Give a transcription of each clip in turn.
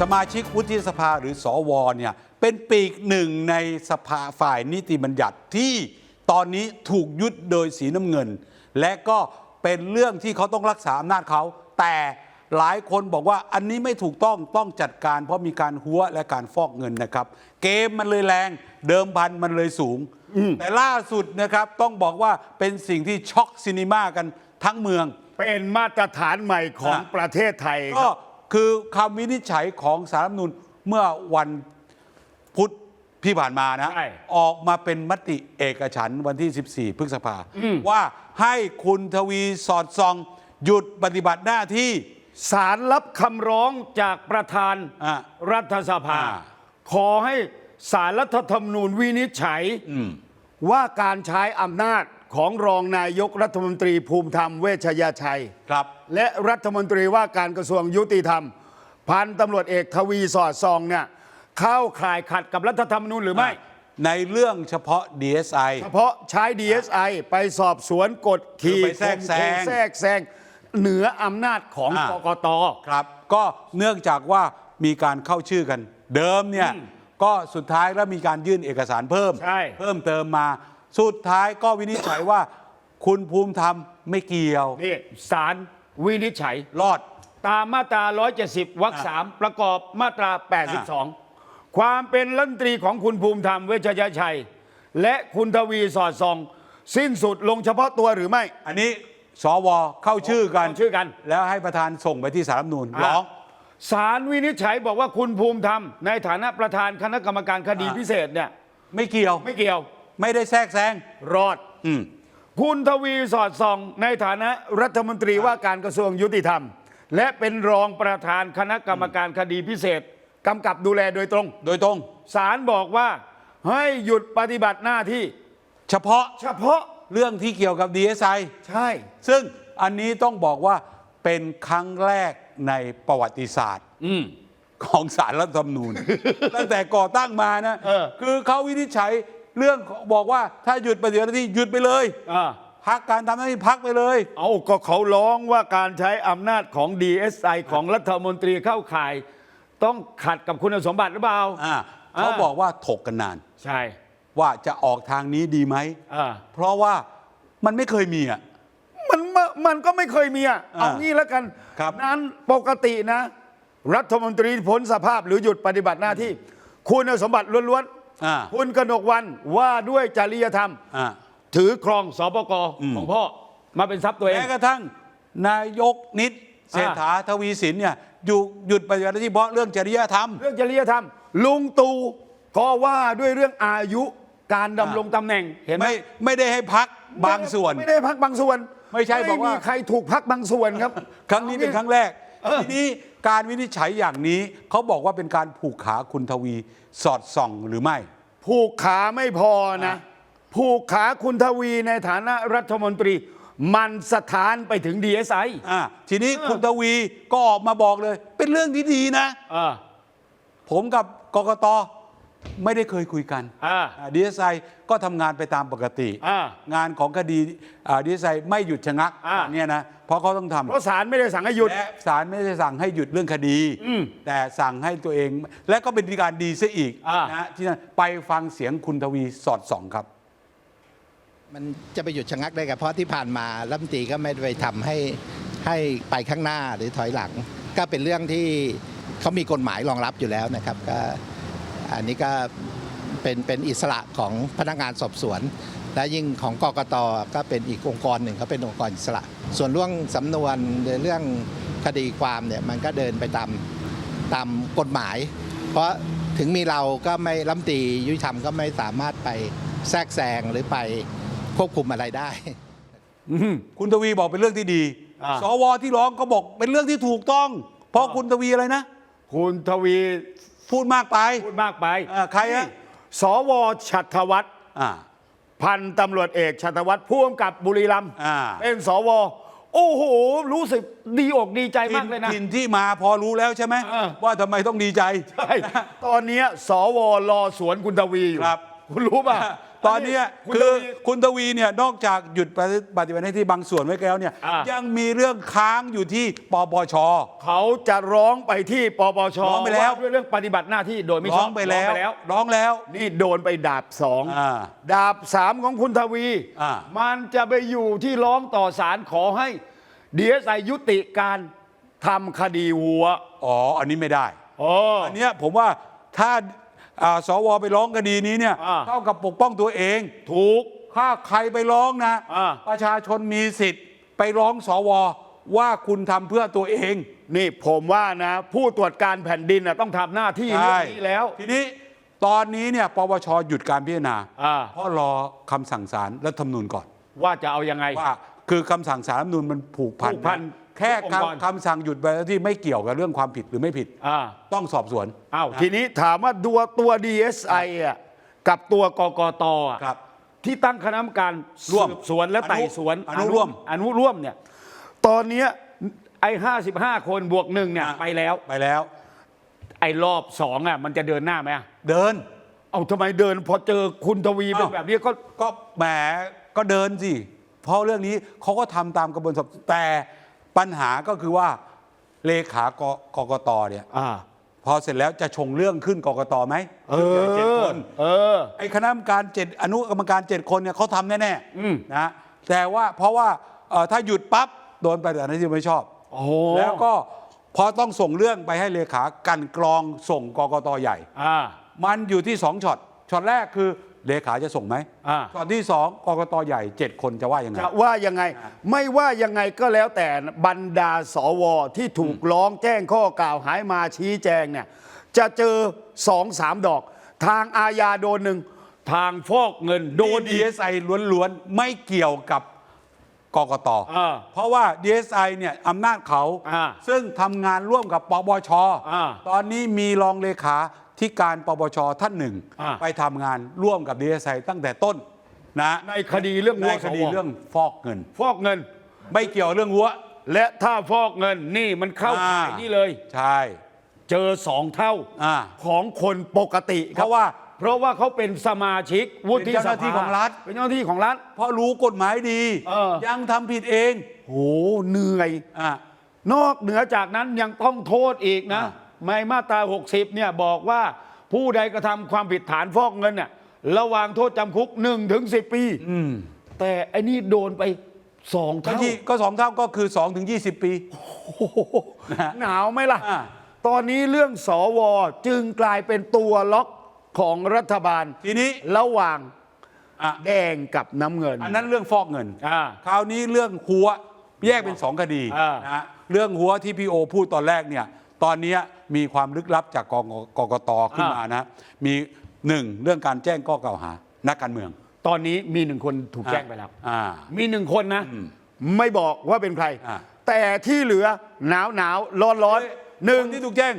สมาชิกวุฒิสภาหรือสวเนี่ยเป็นปีกหนึ่งในสภาฝ่ายนิติบัญญัติที่ตอนนี้ถูกยึดโดยสีน้ำเงิน และก็เป็นเรื่องที่เขาต้องรักษาอำนาจเขา แต่หลายคนบอกว่าอันนี้ไม่ถูกต้องต้องจัดการเพราะมีการหัวและการฟอกเงินนะครับ เกมมันเลยแรงเดิมพันมันเลยสูง แต่ล่าสุดนะครับต้องบอกว่าเป็นสิ่งที่ช็อกซินีมากันทั้งเมือง เป็นมาตรฐานใหม่ของอะประเทศไทยคก็รับ คือคำวินิจฉัยของสารรัฐธรรมนูญเมื่อวันพุธที่ผ่านมานะ ใช่ออกมาเป็นมติเอกฉันท์วันที่ 14 พฤษภาว่าให้คุณทวีสอดส่อง หยุดปฏิบัติหน้าที่ศาลรับคำร้องจากประธานอะรัฐสภา อ่า ขอให้ศาลรัฐธรรมนูญวินิจฉัยว่าการใช้อำนาจ ของรองนายกรัฐมนตรีภูมิธรรมเวชยชัย ครับ และรัฐมนตรีว่าการกระทรวงยุติธรรม พันตำรวจเอกทวีสอดส่องเนี่ยเข้าข่ายขัดกับรัฐธรรมนูญหรือไม่ ในเรื่องเฉพาะ DSI เฉพาะใช้ DSI ไปสอบสวนกดขี่คือไปแทรกแซง ข่มขู่แทรกแซงเหนืออำนาจของอ่ากกตครับ ก็เนื่องจากว่ามีการเข้าชื่อกัน เดิมเนี่ย ก็สุดท้ายแล้วมีการยื่นเอกสารเพิ่ม ใช่ เพิ่มเติมมา สุดท้ายก็วินิจฉัยว่า คุณภูมิธรรมไม่เกี่ยว นี่ศาลวินิจฉัย รอด ตามมาตรา 170 วรรคอ่าสามประกอบมาตรา 82 ความเป็นรัฐมนตรีของคุณภูมิธรรมเวชยชัย และคุณทวีสอดส่อง สิ้นสุดลงเฉพาะตัวหรือไม่ อันนี้สวเข้าชื่อกันเข้าชื่อกัน แล้วให้ประธานส่งไปที่สารรัฐธรรมนูญร้องศาลวินิจฉัยบอกว่าคุณภูมิธรรม ในฐานะประธานคณะกรรมการคดีอ่าพิเศษเนี่ยไม่เกี่ยว ไม่เกี่ยว ไม่ได้แทรกแซงรอด อืม คุณทวีสอดส่อง ในฐานะรัฐมนตรีว่าการกระทรวงยุติธรรม และเป็นรองประธานคณะกรรมการคดีพิเศษกำกับดูแลโดยตรงโดยตรง ศาลบอกว่า ให้หยุดปฏิบัติหน้าที่ เฉพาะเฉพาะเรื่องที่เกี่ยวกับ DSI ใช่ ซึ่งอันนี้ต้องบอกว่าเป็นครั้งแรกในประวัติศาสตร์ อืม ของสารรัฐธรรมนูญ ตั้งแต่ก่อตั้งมานะ เออ คือเขาวินิจฉัย เรื่องบอกว่าถ้าหยุดปฏิบัติหน้าที่หยุดไปเลยอ่าพักการทำหน้าที่พักไปเลย เอาก็เขาร้องว่าการใช้อำนาจของ DSI ของรัฐมนตรีเข้าข่าย ต้องขัดกับคุณสมบัติหรือเปล่าอ่าอ่าเขาบอกว่าถกกันนาน ใช่ว่าจะออกทางนี้ดีไหมอ่าเพราะว่ามันไม่เคยมีอะ มันมมันก็ไม่เคยมีอะอ่าเอางี้แล้วกันครับ นั้นปกตินะ รัฐมนตรีพ้นสภาพหรือหยุดปฏิบัติหน้าที่ คุณสมบัติล้วน อ่าๆคุณกนกวันว่าด้วยจริยธรรม อ่าถือครองสปกของพ่อมาเป็นทรัพย์ตัวเอง แม้กระทั่งนายกนิดเศรษฐาทวีสินเนี่ยหยุดหยุดปฏิบัติหน้าที่เพราะเรื่องจริยธรรม เรื่องจริยธรรม ลุงตู่ก็ว่าด้วยเรื่องอายุการดำรงตำแหน่งเห็นไหมไม่ไม่ได้ให้พักบางส่วน ไม่ได้พักบางส่วนไม่ใช่บอกว่ามีใครถูกพักบางส่วนครับ ครั้งนี้เป็นครั้งแรกทีนี้ การวินิจฉัยอย่างนี้เขาบอกว่าเป็นการผูกขาคุณทวีสอดส่องหรือไม่ ผูกขาไม่พอนะ ผูกขาคุณทวีในฐานะรัฐมนตรี มันสถานไปถึง DSI อ่าทีนี้คุณทวีก็ออกมาบอกเลย เป็นเรื่องที่ดีนะอ่าผมกับกกต ไม่ได้เคยคุยกันอ่าดีเอสไอก็ทำงานไปตามปกติ อ่างานของคดีดีเอสไอไม่หยุดชะงักอ่าเนี่ยนะเพราะเขาต้องทำ เพราะศาลไม่ได้สั่งให้หยุด และศาลไม่ได้สั่งให้หยุดเรื่องคดี อืมแต่สั่งให้ตัวเอง และก็เป็นการดีซะอีกอ่าน นะที่นั่นไปฟังเสียงคุณทวีสอดส่องครับ มันจะไปหยุดชะงักได้กับเพราะที่ผ่านมารัฐมนตรีก็ไม่ได้ไปทำให้ให้ไปข้างหน้าหรือถอยหลัง ก็เป็นเรื่องที่เขามีกฎหมายรองรับอยู่แล้วนะครับ ก็ อันนี้ก็เป็นเป็นอิสระของพนักงานสอบสวน และยิ่งของกกตก็เป็นอีกองค์กรหนึ่งเขาเป็นองค์กรอิสระ ส่วนเรื่องสำนวนในเรื่องคดีความเนี่ยมันก็เดินไปตามตามกฎหมาย เพราะถึงมีเราก็ไม่รัฐมนตรียุติธรรมก็ไม่สามารถไปแทรกแซงหรือไปควบคุมอะไรได้คุณทวีบอกเป็นเรื่องที่ดีอ่าสวที่ร้องก็บอกเป็นเรื่องที่ถูกต้อง เพราะคุณทวีอะไรนะ คุณทวี พูดมากไป พูดมากไปอ่าใครอะ สวชัตวัฒน์อ่า พันตำรวจเอกชัตวัฒน์พ่วงกับบุรีรัมย์อ่า เป็นสว โอ้โห รู้สึกดีอกดีใจมากเลยนะ ถิ่นที่มาพอรู้แล้วใช่ไหมเออ ว่าทำไมต้องดีใจ ใช่ตอนเนี้ยสวรอสวนคุณทวีอยู่ครับ คุณรู้ป่ะ ตอนเนี้ยคุณคือทวีคุณทวีเนี่ยนอกจากหยุดปฏิบัติหน้าที่บางส่วนไว้แล้วเนี่ยอ่ายั ยังมีเรื่องค้างอยู่ที่ปปช เขาจะร้องไปที่ปปชร้องไปแล้วาด้วยเรื่องปฏิบัติหน้าที่โดยไม่ชร้ออบงไปแล้วร้องไปแล้วร้องแล้ว นี่โดนไปดาบสองอ่าดาบสามของคุณทวี อ่า มันจะไปอยู่ที่ร้องต่อศาลขอให้ดีเอสไอยุติการทำคดีวัวอ๋ออันนี้ไม่ได้อ๋ออันเนี้ยผมว่าถ้า อ่าสวไปร้องคดีนี้เนี่ยอ่า เท่ากับปกป้องตัวเอง ถูก ถ้าใครไปร้องนะ อ่า ประชาชนมีสิทธิ์ ไปร้องสวว่าคุณทำเพื่อตัวเอง นี่ผมว่านะ ผู้ตรวจการแผ่นดินนะต้องทำหน้าที่เรื่องนี้แล้ว ทีนี้ตอนนี้เนี่ยปปชหยุดการพิจารณาอ่า เพราะรอคำสั่งศาลรัฐธรรมนูญก่อน ว่าจะเอายังไง ว่าคือคำสั่งศาลรัฐธรรมนูญมันผูกพันผูกพัน แค่ทุกองค์กรคำคำสั่งหยุดใบหน้าที่ไม่เกี่ยวกับเรื่องความผิดหรือไม่ผิด อ่า ต้องสอบสวน อ้าวทีนี้ถามว่าตัวตัว DSI อะกับตัวกกตอะครับที่ตั้งคณะกรรมการร่วมสืบสวนและไต่สวนอนุร่วมอนุร่วมเนี่ยตอนเนี้ยไอ้ห้าสิบห้าคนบวกหนึ่งเนี่ยอะ ไปแล้ว ไปแล้ว ไอ้รอบสองอะมันจะเดินหน้าไหมอะเดิน เอาทำไมเดินพอเจอคุณทวีเป็นอ้าวแบบนี้ก็ ก็แหมก็เดินสิ เพราะเรื่องนี้เขาก็ทำตามกระบวนการสอบแต่ ปัญหาก็คือว่าเลขากกกตเนี่ยอ่า พอเสร็จแล้วจะชงเรื่องขึ้นกกตไหมเอรื่องใหญ่เจ็ดอคนเออ ไอ้คณะกรรมการเจ็ดอนุกรรมการเจ็ดคนเนี่ยเขาทำแน่อืม ๆนะแต่ว่าเพราะว่าเอ่อถ้าหยุดปั๊บโดนไปแต่หน้าที่ไม่ชอบ โอ้โหแล้วก็พอต้องส่งเรื่องไปให้เลขากลันกรองส่งกกตใหญ่ อ่า มันอยู่ที่สองช็อตช็อตแรกคือ เลขาจะส่งไหมอ่า ช็อตที่สองกกตใหญ่เจ็ดคนจะว่ายังไง จะว่ายังไงไม่ว่ายังไงก็แล้วแต่บรรดาสวที่ถูกร้องแจ้งข้อกล่าวหามาชี้แจงเนี่ยจะเจอสองสามดอก ทางอาญาโดนหนึ่งทางฟอกเงินโดโดนนอีก DSI ล้วนๆ ไม่เกี่ยวกับกกตอ่าเพราะว่า DSI เนี่ยอำนาจเขา อ่าซึ่งทำงานร่วมกับปปชอ่า ตอนนี้มีรองเลขา ที่การปปชท่านหนึ่ง อ่า ไปทำงานร่วมกับ DSI ตั้งแต่ต้นนะในคดีเรื่องในวัวคดีเรื่องฟอกเงิน ฟอกเงิน ไม่เกี่ยวเรื่องวัว และถ้าฟอกเงินนี่มันเข้าอ่า ข่ายนี่เลย ใช่ เจอสองเท่าอ่า ของคนปกติเพราะว่า เพราะว่าเขาเป็นสมาชิกวุฒิเป็นเจ้าหน้าที่สภของรัฐ เป็นเจ้าหน้าที่ของรัฐ เพราะรู้กฎหมายดี เออ ยังทำผิดเองโหเหนื่อย อะ นอกเหนือจากนั้นยังต้องโทษอีกนะ อ่า ในมาตรา 60 เนี่ยบอกว่าผู้ใดกระทำความผิดฐานฟอกเงินเนี่ยระหว่างโทษจำคุก1ถึง10 ปีอืมแต่ไอ้นี่โดนไปสองก็เท่าที่ก็สองเท่าก็คือ2ถึง20 ปีโอ้โหหนาวไหมล่ะ อ่า ตอนนี้เรื่องสวจึงกลายเป็นตัวล็อกของรัฐบาลทีนี้ระหว่างอะแดงกับน้ำเงินอันนั้นเรื่องฟอกเงิน อ่า คราวนี้เรื่องหัวแยกเป็นสองคดีอ่านนะฮะเรื่องหัวที่พี่โอพูดตอนแรกเนี่ย ตอนเนี้ย มีความลึกลับจากกงกกตขึ้นมานะ มีหนึ่งเรื่องการแจ้งข้อกล่าวหา นักการเมือง ตอนนี้มีหนึ่งคนถูกแจ้งไปแล้วอ่า มีหนึ่งคนนะ ไม่บอกว่าเป็นใคร อ่า แต่ที่เหลือหนาวหนาวร้อนร้อนหนึ่งคนที่ถูกแจ้ง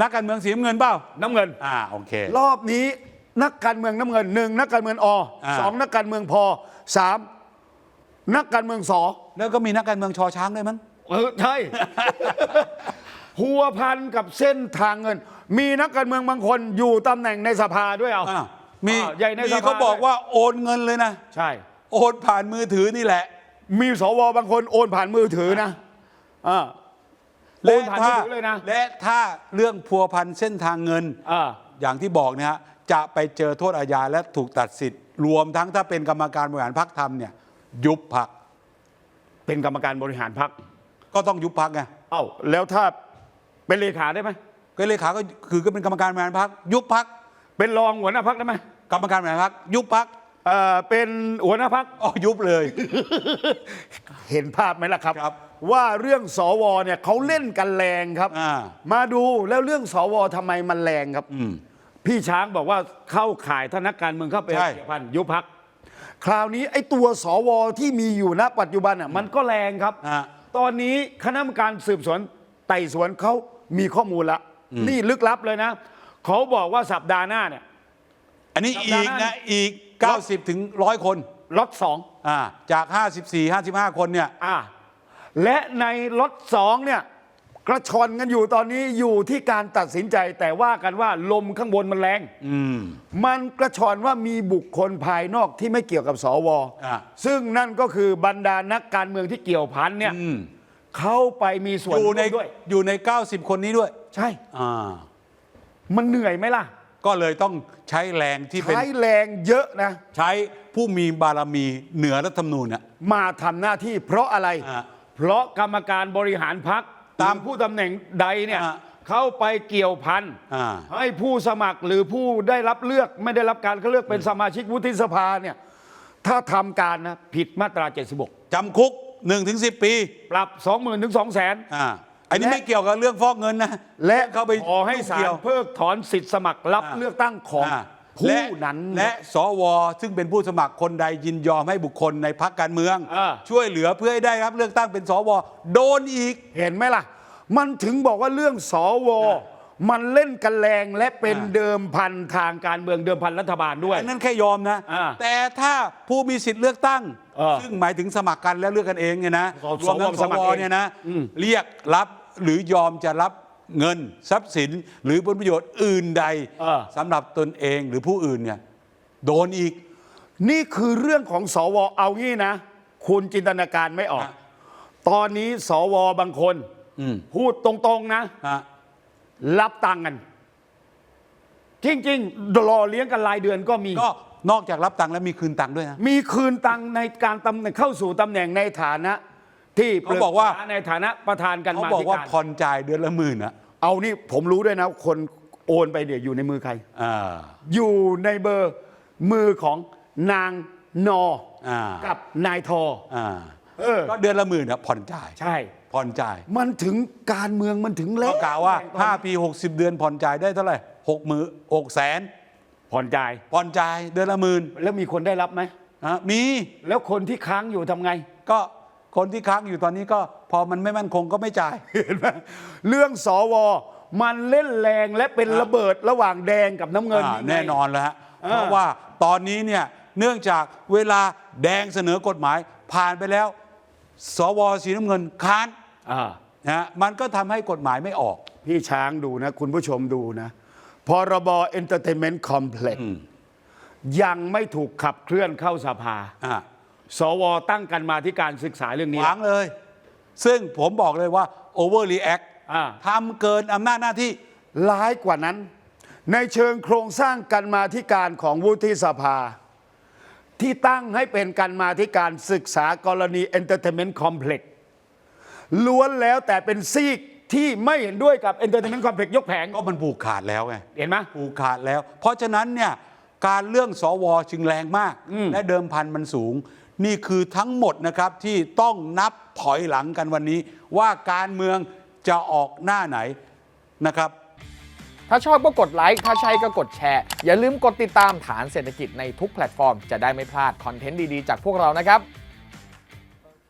นักการเมืองสีน้ำเงินเปล่าน้ำเงิน อ่าโอเค รอบนี้นักการเมืองน้ำเงินหนึ่งนักการเมืองออ่า สองนักการเมืองพอสามนักการเมืองสอแล้วก็มีนักการเมืองชอช้างด้วยมั้ง เออใช่ หัวพันกับเส้นทางเงิน มีนักการเมืองบางคนอยู่ตำแหน่งในสภาด้วยเอาอ้าวมีอ่าใหญ่ในมีสภาเขาบอกว่าโอนเงินเลยนะ ใช่ โอนผ่านมือถือนี่แหละ มีสวบางคนโอนผ่านมือถือนะอ่าโอนผ่านมือถือเลยนะและถ้าเรื่องพัวพันเส้นทางเงิน อ่า อย่างที่บอกเนี่ยฮะจะไปเจอโทษอาญาและถูกตัดสิทธิ์ รวมทั้งถ้าเป็นกรรมการบริหารพักทำเนี่ย ยุบพักเป็นกรรมการบริหารพักก็ต้องยุบพักไง เอ้าแล้วถ้า เป็นเลขาได้ไหมก็เลขาก็คือก็เป็นกรรมการบริหารพักยุบพักเป็นรองหัวหน้าพักได้ไหมกรรมการบริหารพักยุบพักเอ่อเป็นหัวหน้าพัก อ๋อยุบเลย เห็นภาพไหมล่ะครับ ครับว่าเรื่องสวเนี่ยเขาเล่นกันแรงครับ อ่ามาดูแล้วเรื่องสวทำไมมันแรงครับอืมพี่ช้างบอกว่าเข้าข่ายถ้านักการเมืองเข้าไปใช่ เกี่ยวพันยุบพัก คราวนี้ไอ้ตัวสวที่มีอยู่ณปัจจุบันอะมันก็แรงครับ อ่า ตอนนี้คณะกรรมการสืบสวนไต่สวนเขา มีข้อมูลละนี่ลึกลับเลยนะ เขาบอกว่าสัปดาห์หน้าเนี่ย อันนี้สัปอีดาห์กหน้านะอีก 90 ถึง 100 คนล็อตสองอ่าจาก 54 55 คนเนี่ยอ่าและในล็อตสองเนี่ยกระชอนกันอยู่ตอนนี้อยู่ที่การตัดสินใจแต่ว่ากันว่าลมข้างบนมันแรงอืมมันกระชอนว่ามีบุคคลภายนอกที่ไม่เกี่ยวกับสวอะซึ่งนั่นก็คือบรรดานักการเมืองที่เกี่ยวพันเนี่ยอืม เขาไปมีส่วนอยู่ในร่วมด้วย อยู่ใน 90 คนนี้ด้วยใช่ อ่ามันเหนื่อยไหมล่ะ ก็เลยต้องใช้แรงที่เป็นใช้แรงเยอะนะ ใช้ผู้มีบารมีเหนือรัฐธรรมนูญน่ะ มาทำหน้าที่เพราะอะไร อะเพราะกรรมการบริหารพักตามผู้ตำแหน่งใดเนี่ยอะเข้าไปเกี่ยวพันอ่า ให้ผู้สมัครหรือผู้ได้รับเลือกไม่ได้รับการเขาเลือกเป็นสมาชิกวุฒิสภาเนี่ยถ้าทำการนะผิดมาตรา 76 จำคุก 1-10ถึง10ปีปรับ 20,000ถึง200,000 อ่าอันนี้และ ไม่เกี่ยวกับเรื่องฟอกเงินนะและเขาไปขอให้ศาเกี่ลยว เพิกถอนสิทธิสมัครรับอ่า เลือกตั้งของอ่าผู้และนั้น และสว ซึ่งเป็นผู้สมัครคนใดยินยอมให้บุคคลในพรรคการเมือง อ่า ช่วยเหลือเพื่อให้ได้รับเลือกตั้งเป็นสว โดนอีก เห็นไหมล่ะ มันถึงบอกว่าเรื่องสว มันเล่นกันแรงและเป็นอ่า เดิมพันทางการเมืองเดิมพันรัฐบาลด้วย อันนั้นแค่ยอมนะ อ่า แต่ถ้าผู้มีสิทธิ์เลือกตั้ง เออซึ่งหมายถึงสมัครกันแล้วเลือกกันเองเนี่ยนะสรวมทั้งสสวสมัครวเองเนี่ยนะอืม เรียกรับหรือยอมจะรับเงินทรัพย์สิน หรือผลประโยชน์อื่นใดเออ สำหรับตนเองหรือผู้อื่นเนี่ยโดนอีก นี่คือเรื่องของสวเอางี้นะ คุณจินตนาการไม่ออก ฮะ ตอนนี้สวบางคน อืมพูดตรงๆนะ ฮะรับตังค์กัน จริงๆรอเลี้ยงกันรายเดือนก็มี ก็ นอกจากรับตังค์แล้วมีคืนตังค์ด้วยนะมีคืนตังค์ในการตำแหน่งเข้าสู่ตำแหน่งในฐานะ ที่เขาบอกว่าปรึษในฐานะประธานกันเขามาบอกธิว่าการผ่อนจ่ายเดือนละหมื่นอะเอานี่ผมรู้ด้วยนะคนโอนไปเดี๋ยวอยู่ในมือใครอ่าอยู่ในเบอร์มือของนางนออ่ากับนายทออ่าเออก็เดือนละหมื่นอะผ่อนจ่ายใช่ ผ่อนจ่ายมันถึงการเมืองมันถึงก็เละกล่าวว่า 5 ปี 60 เดือนผ่อนจ่ายได้เท่าไหร่หกหมื่นหกแสน ผ่อนจ่าย ผ่อนจ่ายเดือนละหมื่นแล้วมีคนได้รับไหมอะมีแล้วคนที่ค้างอยู่ทำไง ก็คนที่ค้างอยู่ตอนนี้ก็พอมันไม่มั่นคงก็ไม่จ่ายเห็นไหมเรื่องสวมันเล่นแรงและเป็นอะระเบิดระหว่างแดงกับน้ำเงินอ่ายังไง แน่นอนแล้วฮะอ่า เพราะว่าตอนนี้เนี่ยเนื่องจากเวลาแดงเสนอกฎหมายผ่านไปแล้ว สวสีน้ำเงินค้านอ่า นะฮะมันก็ทำให้กฎหมายไม่ออก พี่ช้างดูนะ คุณผู้ชมดูนะ พรบ Entertainment Complex ยังไม่ถูกขับเคลื่อนเข้าสภา อ่าสวตั้งกันมาที่การศึกษาเรื่องนี้หวังเลย ซึ่งผมบอกเลยว่า overreact อ่า ทำเกินอำนาจหน้าที่ ร้ายกว่านั้น ในเชิงโครงสร้างกันมาธิการของวุฒิสภา ที่ตั้งให้เป็นกันมาธิการศึกษากรณี Entertainment Complex ล้วนแล้วแต่เป็นซีก ที่ไม่เห็นด้วยกับ Entertainment Complex ยกแผงก็มันผูกขาดแล้วไงเห็นไหม ผูกขาดแล้ว เพราะฉะนั้นเนี่ยการเรื่องสวจึงแรงมากและเดิมพันมันสูง นี่คือทั้งหมดนะครับที่ต้องนับถอยหลังกันวันนี้ ว่าการเมืองจะออกหน้าไหนนะครับ ถ้าชอบก็กดไลค์ ถ้าใช่ก็กดแชร์ อย่าลืมกดติดตามฐานเศรษฐกิจในทุกแพลตฟอร์ม จะได้ไม่พลาดคอนเทนต์ดี ๆ จากพวกเรานะครับ